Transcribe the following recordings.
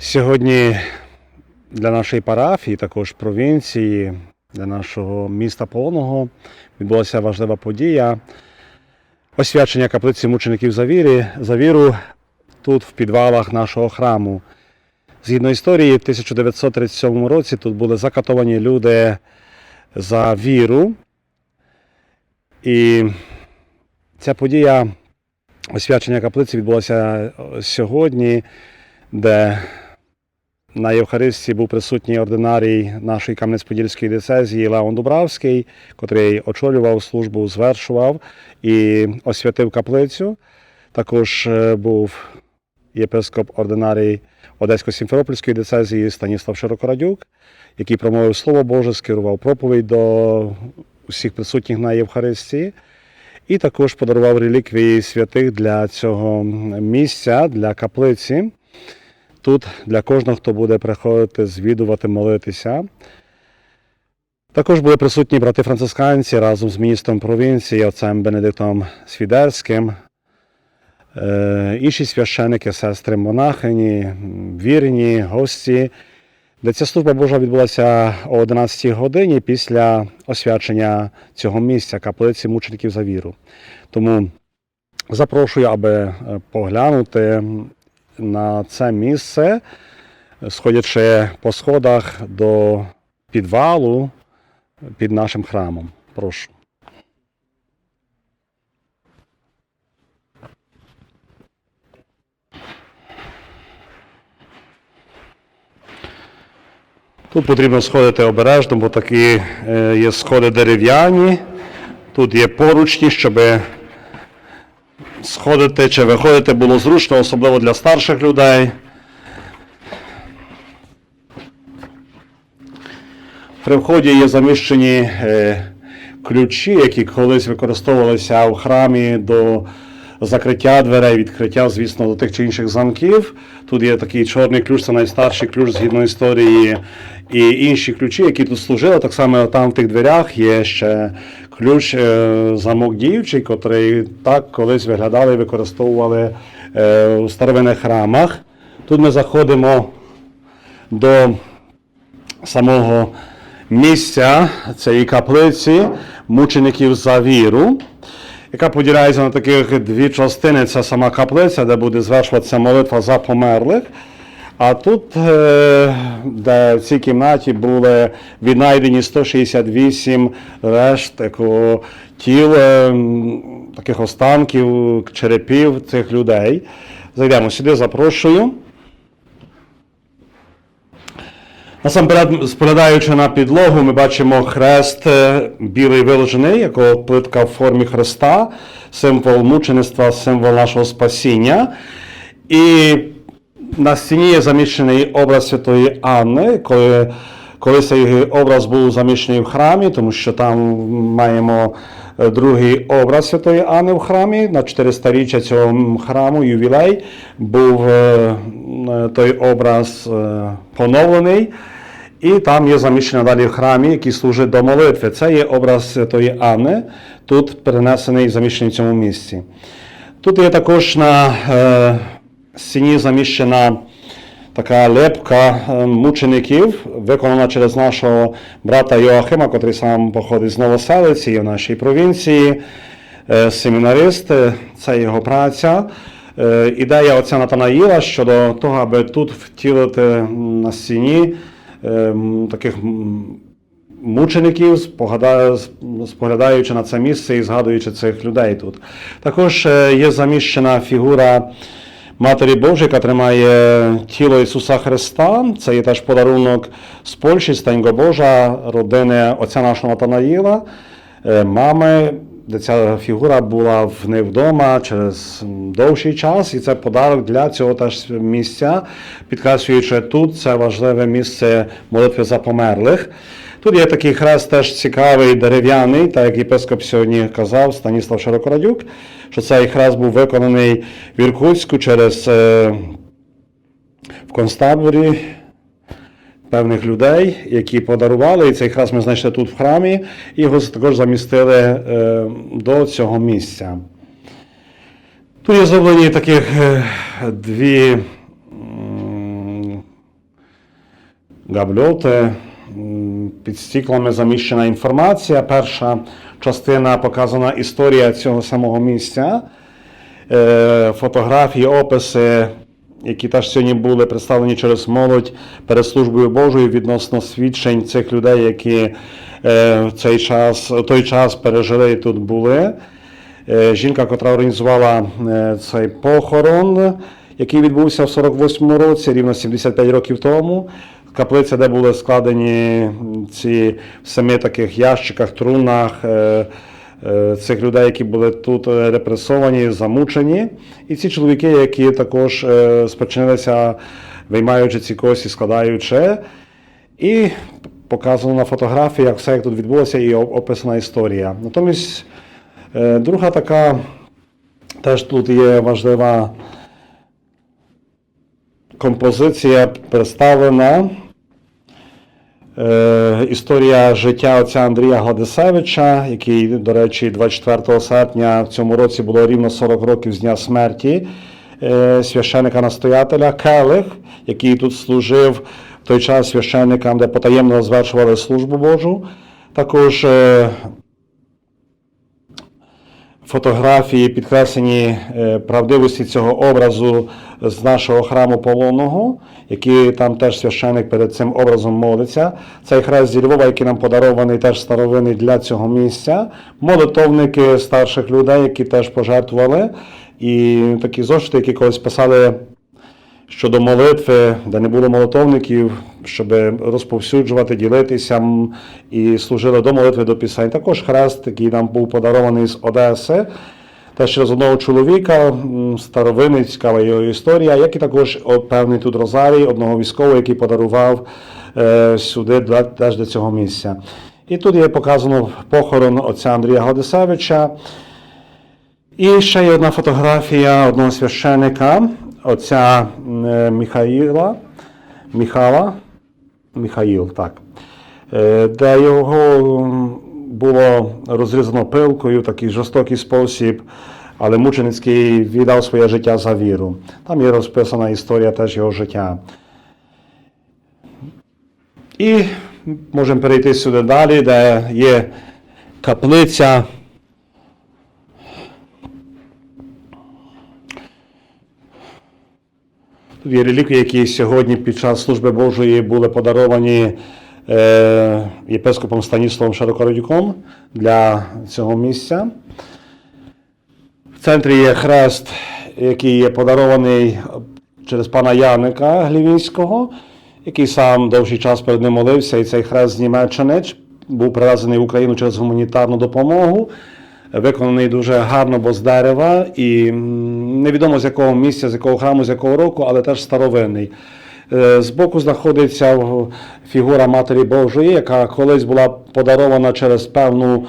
Сьогодні для нашої парафії, також провінції, для нашого міста Полоного відбулася важлива подія. Освячення каплиці мучеників за, вірі, за віру тут, в підвалах нашого храму. Згідно історії, в 1937 році тут були закатовані люди за віру. І ця подія освячення каплиці відбулася сьогодні, де на Євхаристії був присутній ординарій нашої Кам'янець-Подільської дицезії Леон Дубравський, котрий очолював службу, звершував і освятив каплицю. Також е, був єпископ ординарій Одесько-Сімферопольської дицезії Станіслав Широкорадюк, який промовив Слово Боже, скерував проповідь до усіх присутніх на Євхаристії. І також подарував реліквії святих для цього місця, для каплиці. Тут для кожного, хто буде приходити, звідувати, молитися. Також були присутні брати францисканці разом з міністром провінції, отцем Бенедиктом Свідерським, е, інші священики, сестри монахині, вірні, гості, де ця служба Божа відбулася о 11 годині після освячення цього місця каплиці мучеників за віру. Тому запрошую, аби е, поглянути на це місце, сходячи по сходах до підвалу під нашим храмом. Прошу. Тут потрібно сходити обережно, бо такі е, є сходи дерев'яні. Тут є поручні, щоб сходити чи виходити було зручно, особливо для старших людей. При вході є заміщені е, ключі, які колись використовувалися в храмі до закриття дверей, відкриття, звісно, до тих чи інших замків. Тут є такий чорний ключ, це найстарший ключ згідно історії, і інші ключі, які тут служили. Так само там в тих дверях є ще ключ е, замок діючий, котрий так колись виглядали і використовували е, у старовинних храмах. Тут ми заходимо до самого місця цієї каплиці мучеників за віру, яка поділяється на таких дві частини. Це сама каплиця, де буде звершуватися молитва за померлих. А тут, е, де в цій кімнаті були віднайдені 168 решт такого тіл, е, таких останків, черепів цих людей. Зайдемо сюди, запрошую. Насамперед, споглядаючи на підлогу, ми бачимо хрест е, білий виложений, якого плитка в формі хреста, символ мучеництва, символ нашого спасіння. І на стіні є заміщений образ Святої Анни, коли, коли цей образ був заміщений в храмі, тому що там маємо е, другий образ Святої Анни в храмі. На 400-річчя цього храму, ювілей, був е, е, той образ поновлений. І там є заміщення далі в храмі, який служить до молитви. Це є образ Святої Анни, тут перенесений і заміщений в цьому місці. Тут є також на стіні заміщена така лепка е, мучеників, виконана через нашого брата Йоахима, котрий сам походить з Новоселиці в нашій провінції, е, семінарист, е, це його праця. Ідея отця Натанаїла щодо того, аби тут втілити на стіні таких мучеників, споглядаючи на це місце і згадуючи цих людей тут. Також є заміщена фігура Матері Божої, яка тримає тіло Ісуса Христа. Це є теж подарунок з Польщі, Стеньго Божа, родини отця нашого Натанаїла, е, мами, де ця фігура була в них вдома через довший час, і це подарок для цього теж місця, підкреслюючи тут це важливе місце молитви за померлих. Тут є такий хрест теж цікавий, дерев'яний, так як єпископ сьогодні казав, Станіслав Широкорадюк, що цей хрест був виконаний в Іркутську через е, в концтаборі певних людей, які подарували, і цей хрест ми знайшли тут в храмі, і його також замістили е, до цього місця. Тут є зроблені таких е, дві м, габльоти. Під стіклами заміщена інформація. Перша частина показана історія цього самого місця, Е, фотографії, описи, які теж сьогодні були представлені через молодь перед службою Божою відносно свідчень цих людей, які е, в цей час, в той час пережили і тут були. Е, Жінка, котра організувала цей похорон, який відбувся в 48-му році, рівно 75 років тому. Каплиця, де були складені ці в семи таких ящиках, трунах е, е, цих людей, які були тут е, репресовані, замучені. І ці чоловіки, які також спочинилися, виймаючи ці кості, складаючи. І показано на фотографіях все, як тут відбулося, і описана історія. Натомість друга така теж тут є важлива композиція представлена. Е, історія життя отця Андрія Гладисевича, який, до речі, 24 серпня в цьому році було рівно 40 років з дня смерті е, священика настоятеля Келих, який тут служив в той час священникам, де потаємно звершували службу Божу. Також е, фотографії підкреслені е, правдивості цього образу з нашого храму полонного, який там теж священик перед цим образом молиться. Цей хрест зі Львова, який нам подарований, теж старовинний для цього місця. Молитовники старших людей, які теж пожертвували. І такі зошити, які колись писали щодо молитви, де не було молитовників, щоб розповсюджувати, ділитися і служили до молитви до пісень. Також хрест, який нам був подарований з Одеси. Теж через одного чоловіка, м, старовинний, цікава його історія, як і також певний тут Розарій, одного військового, який подарував е, сюди для, теж до цього місця. І тут є показано похорон отця Андрія Гладисевича. І ще є одна фотографія одного священика, отця е, Михаїла, Михала, Михаїл, так, де його було розрізано пилкою в такий жорстокий спосіб, але мученицький віддав своє життя за віру. Там є розписана історія теж його життя. І можемо перейти сюди далі, де є каплиця. Реліквії, які сьогодні під час служби Божої були подаровані е, єпископом Станіславом Широкородюком для цього місця. В центрі є хрест, який є подарований через пана Яника Глівінського, який сам довший час перед ним молився, і цей хрест з Німеччини був привезений в Україну через гуманітарну допомогу. Виконаний дуже гарно, бо з дерева, і невідомо з якого місця, з якого храму, з якого року, але теж старовинний. Е, Збоку знаходиться фігура Матері Божої, яка колись була подарована через певну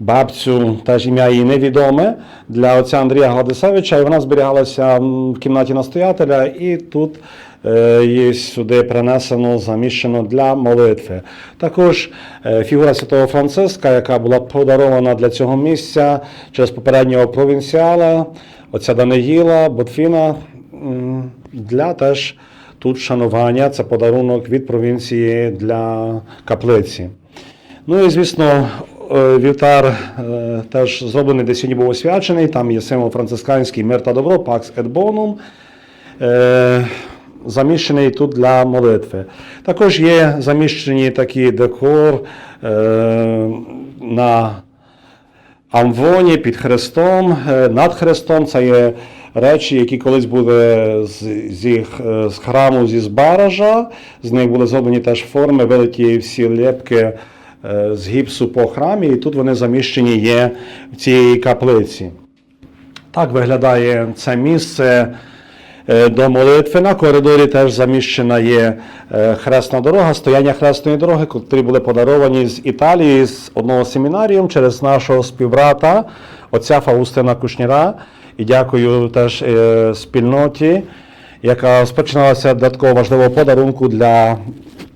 бабцю, теж ім'я її невідоме, для отця Андрія Гладисевича, і вона зберігалася в кімнаті настоятеля, і тут її сюди принесено, заміщено для молитви. Також е, фігура святого Франциска, яка була подарована для цього місця через попереднього провінціала, отця Даниїла, Ботфіна, для теж тут шанування. Це подарунок від провінції для каплиці. Ну і звісно, е, вівтар е, теж зроблений, де сьогодні був освячений. Там є символ францисканський мир та добро, Pax et Bonum. Е, Заміщений тут для молитви. Також є заміщені такі декор е, на амвоні під хрестом, е, над хрестом. Це є речі, які колись були з, зі, х- з храму зі Збаража. З них були зроблені теж форми, вилиті всі лепки е, з гіпсу по храмі, і тут вони заміщені є в цій каплиці. Так виглядає це місце е, до молитви. На коридорі теж заміщена є е, хресна дорога, стояння хресної дороги, котрі були подаровані з Італії з одного семінаріум через нашого співбрата, отця Фаустина Кушніра. І дякую теж е, спільноті, яка спочиналася до такого важливого подарунку для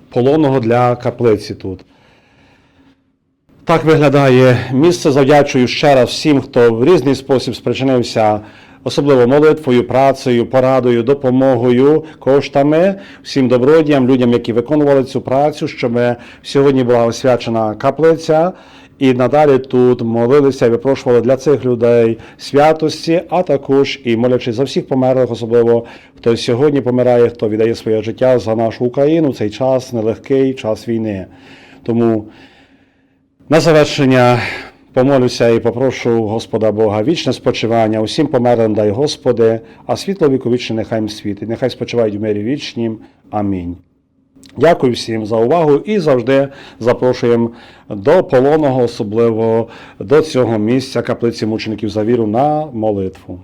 полонного для каплиці тут. Так виглядає місце. Завдячую ще раз всім, хто в різний спосіб спричинився особливо молитвою, працею, порадою, допомогою, коштами, всім добродіям, людям, які виконували цю працю, щоб сьогодні була освячена каплиця. І надалі тут молилися і випрошували для цих людей святості, а також і молячись за всіх померлих, особливо хто сьогодні помирає, хто віддає своє життя за нашу Україну. Цей час нелегкий час війни. Тому на завершення помолюся і попрошу Господа Бога вічне спочивання. Усім померлим дай Господи, а світло віковічне нехай їм світить. Нехай спочивають в мирі вічнім. Амінь. Дякую всім за увагу і завжди запрошуємо до полоного, особливо до цього місця каплиці мучеників за віру на молитву.